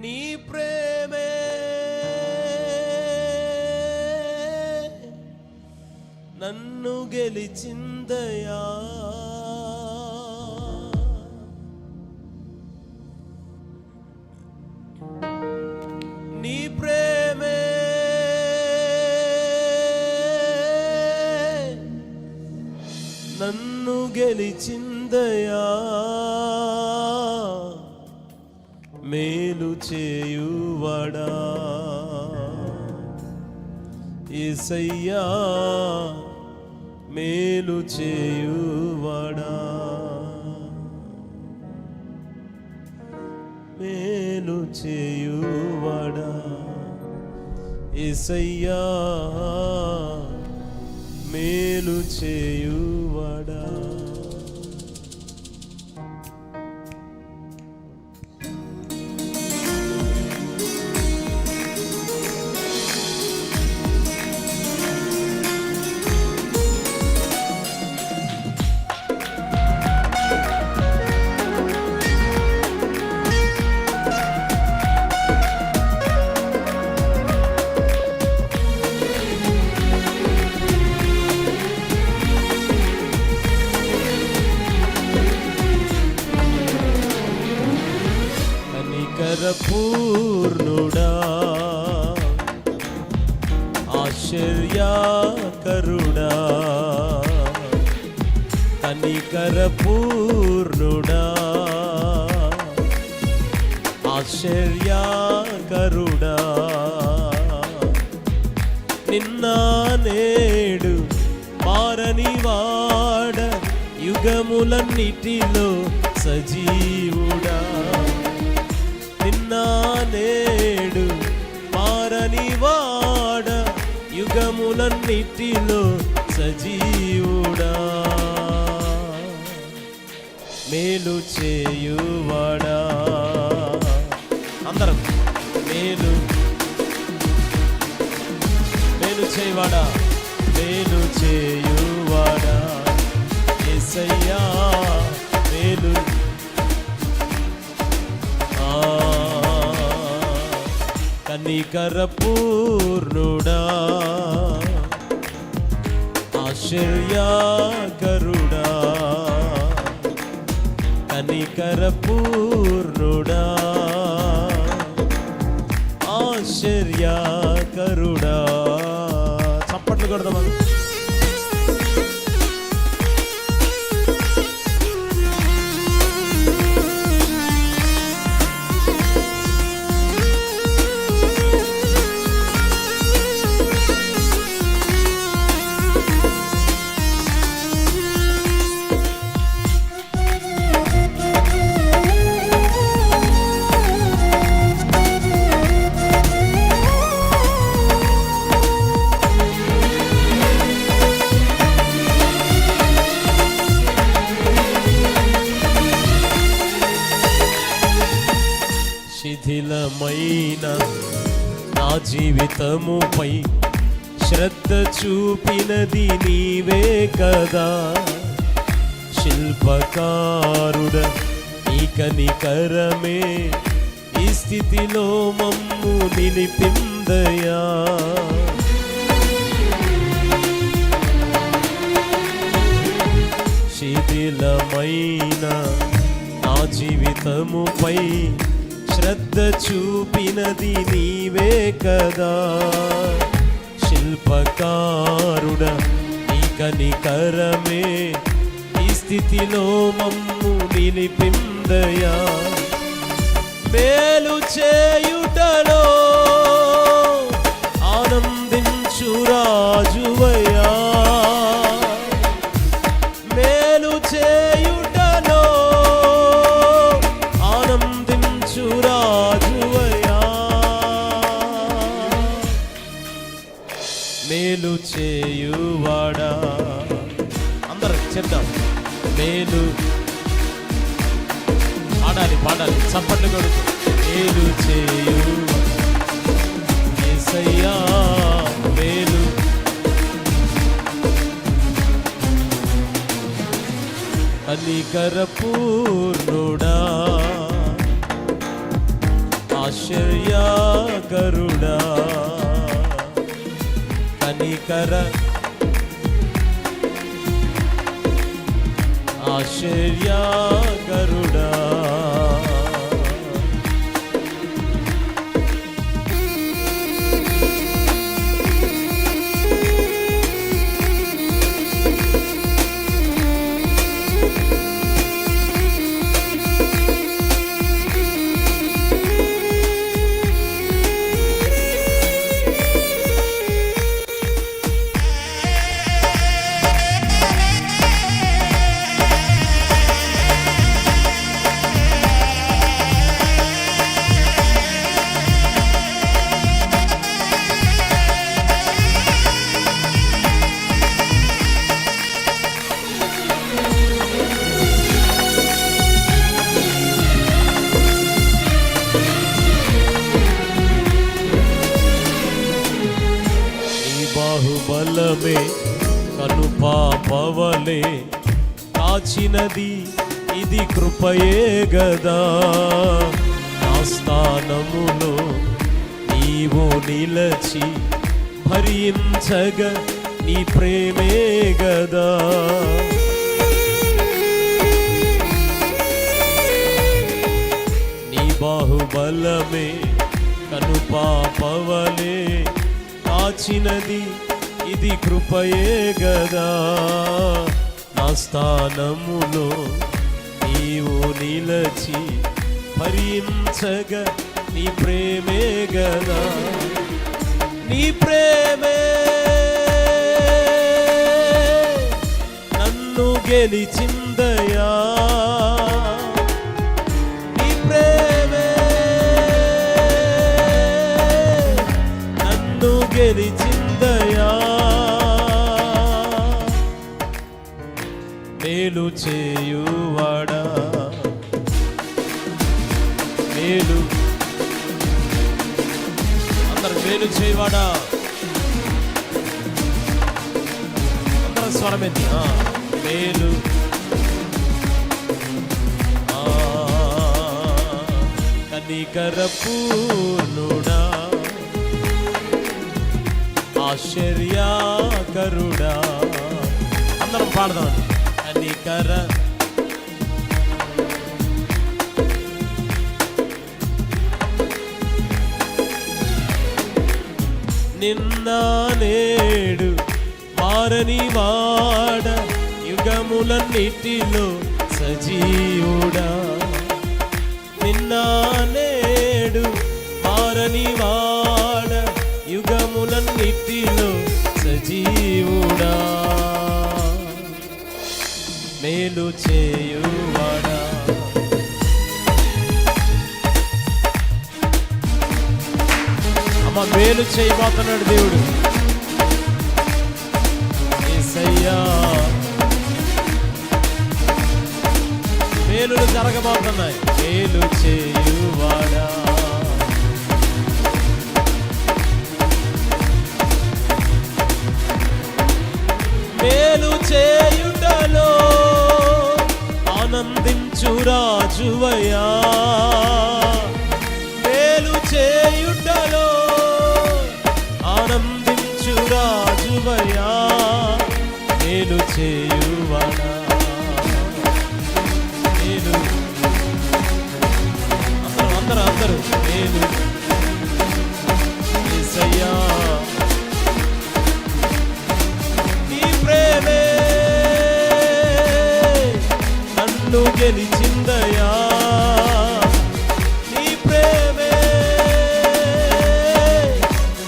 నీ ప్రేమే. నన్ను గెలిచిందయా. నీ ప్రేమే. నన్ను గెలిచిందయా. మేలు చేయువడా? ఏసయ్యా మేలు చేయువడా? మేలు చేయువడా? ఏసయ్యా మేలు చేయువడా? కనికర ఆశ్చర్యాకరుడా. కనికరపూర్ణుడా. ఆశ్చర్యాకరుడా. నిన్న నేడు మారని వాడ యుగములన్నిటిలో సజీవుడా. నిన్న నేడు మారని వాడ యుగములన్నిటిలో సజీవుడా. మేలు చేయువాడా. అందరం మేలు. మేలు చేయవాడా. మేలు చేయువాడా. ఎసయ్యా మేలు కనికరపూర్ణుడా. ఆశ్చర్యాకరుడా కనికరపూర్ణుడా. జీవితముపై శ్రద్ధ చూపినది నీవే కదా. శిల్పకారుడ ఇక నికరమే ఈ స్థితిలో మమ్ము నిలిపిందయా. శిథిలమైన నా జీవితముపై శ్రద్ధ చూపినది నీవే కదా. శిల్పకారుడ నీ కనికరమే ఈ స్థితిలో మమ్ము నిలిపిందయా. మేలు చేయుటలో చెప్దాం మేలు. పాడాలి పాడాలి. చప్పట్లు కొడుతూ. మేలు చేయు. యేసయ్యా మేలు. కనికర పూర్ణుడా ఆశ్చర్యకరుడా కనికర ఆశ్చర్యకరుడా బాహుబలమే కనుపాపవలే కాచినది. ఇది కృపయే గదా. నా స్థానములో నీవు నిలచి భరించగ నీ ప్రేమే గదా. నీ బాహుబలమే కనుపాపవలే కాచినది. ఇది కృపయే గదా. నా స్థానములో నీవు నిలచి భరించగ నీ ప్రేమే గదా. నీ ప్రేమే నన్ను గెలిచిందయా. మేలు చేయువాడా? మేలు. అందరు మేలు చేయువాడా? అందరూ స్వరమెత్తి మేలు. కనికరపూర్ణుడా ఆశ్చర్యాకరుడా? అందరం పాడదాం కనికర నిన్న నేడు మారని వాడ యుగములన్నిటిలో సజీవుడా. నిన్న నేడు మారని వాడ యుగములన్నిటిలో సజీవుడా. మేలు చేయువాడా? అమ్మ మేలు చేయబోతున్నాడు దేవుడు. యేసయ్యా మేలులు జరగబోతున్నాయి. మేలు చేయువాడా? మేలు చేయు నన్ను గెలిచిందయా? నీ ప్రేమే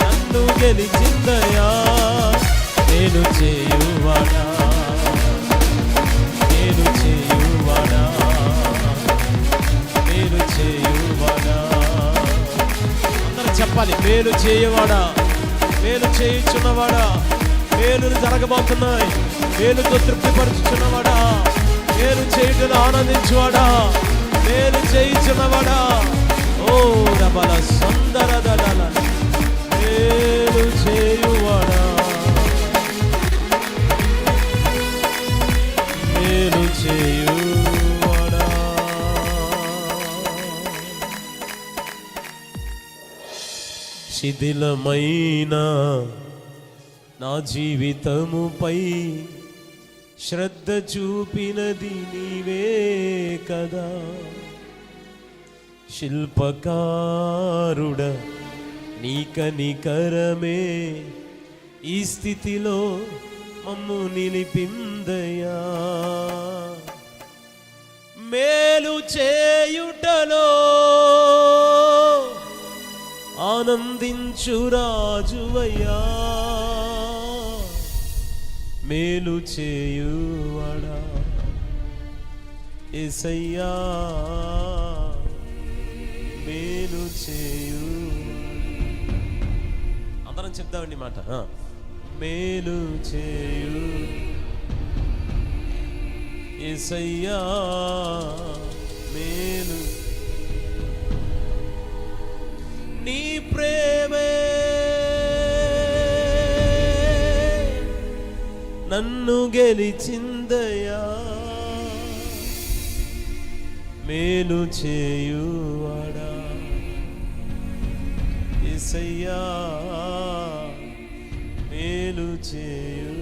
నన్ను గెలిచిందయా? నేను చేయువాడా? నేను చేయువాడా? నేను చేయువాడా? అందరూ చెప్పాలి మేలు చేయవాడా? మేలు చేయుచున్నవాడా? మేలు జరగబోతున్నాయి. మేలుతో తృప్తిపరుచుచున్నవాడా? మేలు చేయుటను ఆనందించువాడా? మేలు చేయుచున్నవాడా ఓ రబల సుందర దళల మేలు చేయువాడా? మేలు చేయువాడా? శిథిలమైన నా జీవితముపై శ్రద్ధ చూపినది నీవే కదా. శిల్పకారుడ నీ కనికరమే ఈ స్థితిలో మమ్ము నిలిపిందయా. మేలు చేయుటలో ఆనందించు రాజువయ్యా. మేలు చేయువాడా? ఎసయ్యా మేలు చేయు అందరం చెప్దామండి మాట. మేలు చేయు. ఎసయ్యా మేలు. నీ ప్రే నన్ను గెలిచిందయా మేలు చేయువాడా. ఎసయ్యా మేలు చేయు.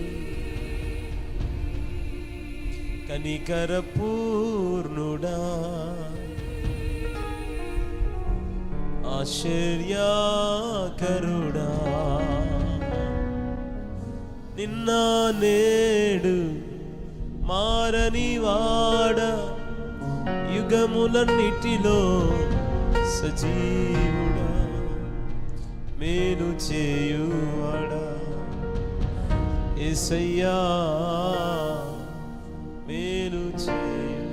కనికర పూర్ణుడా ఆశ్చర్యాకరుడా. నిన్న నేడు మారని వాడ యుగములన్నిటిలో సజీవుడా మేలు చేయువాడా. ఎసయ్యా మేలు చేయు.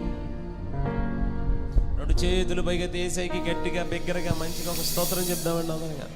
రెండు చేతులు పైగా దేశాయికి గట్టిగా బిగ్గరగా మంచిగా ఒక స్తోత్రం చెప్దామండి అందరిగా